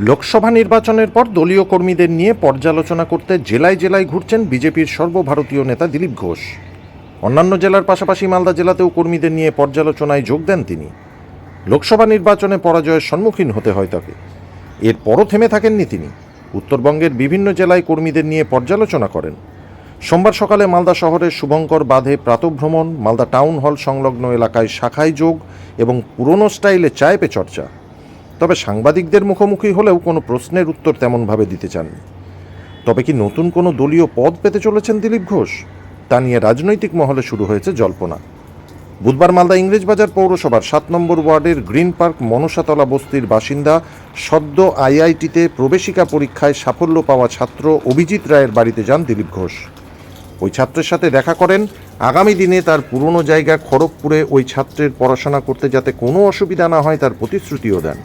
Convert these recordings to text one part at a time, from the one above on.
লোকসভা নির্বাচনের পর দলীয় কর্মীদের নিয়ে পর্যালোচনা করতে জেলায় জেলায় ঘুরছেন বিজেপির সর্বভারতীয় নেতা দিলীপ ঘোষ। অন্যান্য জেলার পাশাপাশি মালদা জেলাতেও কর্মীদের নিয়ে পর্যালোচনায় যোগ দেন তিনি। লোকসভা নির্বাচনে পরাজয়ের সম্মুখীন হতে হয় তাকে। এরপরও থেমে থাকেননি তিনি। উত্তরবঙ্গের বিভিন্ন জেলায় কর্মীদের নিয়ে পর্যালোচনা করেন। সোমবার সকালে মালদা শহরের শুভঙ্কর বাঁধে প্রাতভ্রমণ, মালদা টাউন হল সংলগ্ন এলাকায় শাখায় যোগ এবং পুরনো স্টাইলে চায় পে চর্চা। তবে সাংবাদিকদের মুখোমুখি হলেও কোনো প্রশ্নের উত্তর তেমনভাবে দিতে চাননি। তবে কি নতুন কোনো দলীয় পদ পেতে চলেছেন দিলীপ ঘোষ? তা নিয়ে রাজনৈতিক মহলে শুরু হয়েছে জল্পনা। বুধবার মালদা ইংরেজবাজার পৌরসভার সাত নম্বর ওয়ার্ডের গ্রিন পার্ক মনসাতলা বস্তির বাসিন্দা সদ্য আইআইটিতে প্রবেশিকা পরীক্ষায় সাফল্য পাওয়া ছাত্র অভিজিৎ রায়ের বাড়িতে যান দিলীপ ঘোষ। ওই ছাত্রের সাথে দেখা করেন। আগামী দিনে তার পুরনো জায়গা খড়গপুরে ওই ছাত্রের পড়াশোনা করতে যাতে কোনো অসুবিধা না হয়, তার প্রতিশ্রুতিও দেন।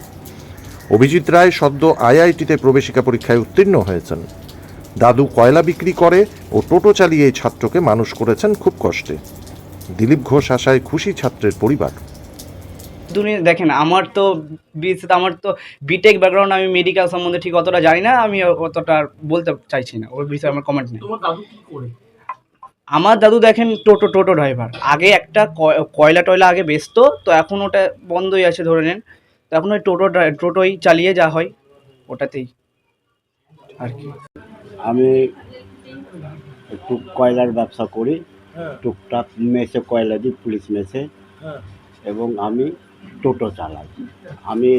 অভিজিৎ রায় সদ্য আইআইটিতে প্রবেশিকা পরীক্ষায় উত্তীর্ণ হয়েছেন। দাদু কয়লা বিক্রি করে ও টোটো চালিয়ে এই ছাত্রকে মানুষ করেছেন খুব কষ্টে। দিলীপ ঘোষ আশায় খুশি ছাত্রের পরিবার। দুনিয়া দেখেন আমার তো আমার তো বিটেক ব্যাকগ্রাউন্ড আমি মেডিকেল সম্বন্ধে ঠিক অতটা জানি না আমি অতটা বলতে চাইছি না ওর বিষয়ে আমার কমেন্ট নেই। তোমার দাদু কি করে? আমার দাদু দেখেন টোটো টোটো ড্রাইভার আগে একটা কয়- কয়লা টয়লা আগে বেচতো তো এখন ওটা বন্ধই আছে ধরে নেন। তো এখন ওই টোটো টোটোই চালিয়ে যা হয় ওটাতেই আর কি। আমি একটু কয়লার ব্যবসা করি হ্যাঁ। টুকটাক মেসে কয়লা দিই পুলিশ মেসে। হ্যাঁ। এবং আমি টোটো চালাই। আমি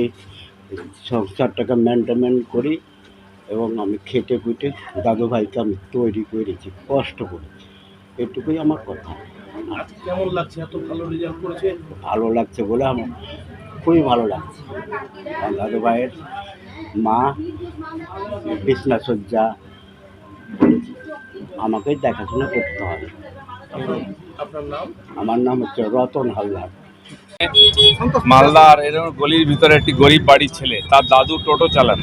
সংসারটাকে মেনটেন করি এবং আমি খেটে খুঁটে দাদু ভাইকে আমি তৈরি করেছি কষ্ট করেছি। এটুকুই আমার কথা। কেমন লাগছে? এত ভালো রেজাল্ট করেছে ভালো লাগছে বলে আমার খুবই ভালো লাগছে। দাদু ভাইয়ের মা বিছনা শয্যা করেছি আমাকেই দেখাশোনা করতে হবে। আপনার- আপনার নাম? আমার নাম হচ্ছে রতন হালদার। মালদার এরকম গলির ভিতরে একটি গরিব বাড়ির ছেলে তার দাদু টোটো চালান।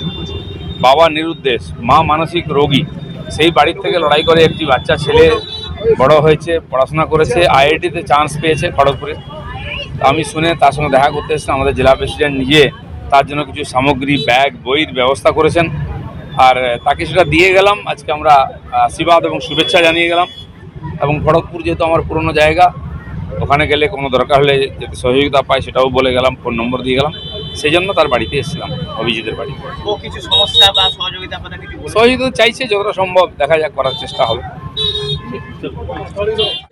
বাবা নিরুদ্দেশ মা মানসিক রোগী। সেই বাড়ির থেকে লড়াই করে একটি বাচ্চা ছেলে বড় হয়েছে পড়াশোনা করেছে আইআইটিতে চান্স পেয়েছে খড়গপুরে। আমি শুনে তার সঙ্গে দেখা করতে এসেছিলাম আমাদের জেলা প্রেসিডেন্ট নিজে তার জন্য কিছু সামগ্রী ব্যাগ বইয়ের ব্যবস্থা করেছেন। আর তাকে সেটা দিয়ে গেলাম। আজকে আমরা আশীর্বাদ এবং শুভেচ্ছা জানিয়ে গেলাম। এবং খড়গপুর যেহেতু আমার পুরনো জায়গা ওখানে গেলে কোনো দরকার হলে যদি সহযোগিতা পাই সেটাও বলে গেলাম ফোন নম্বর দিয়ে গেলাম। সেই জন্য তার বাড়িতে এসেছিলাম অভিজিতের বাড়ি। কিছু সমস্যা বা সহযোগিতা সহযোগিতা চাইছে যতটা সম্ভব দেখা যাক করার চেষ্টা হবে।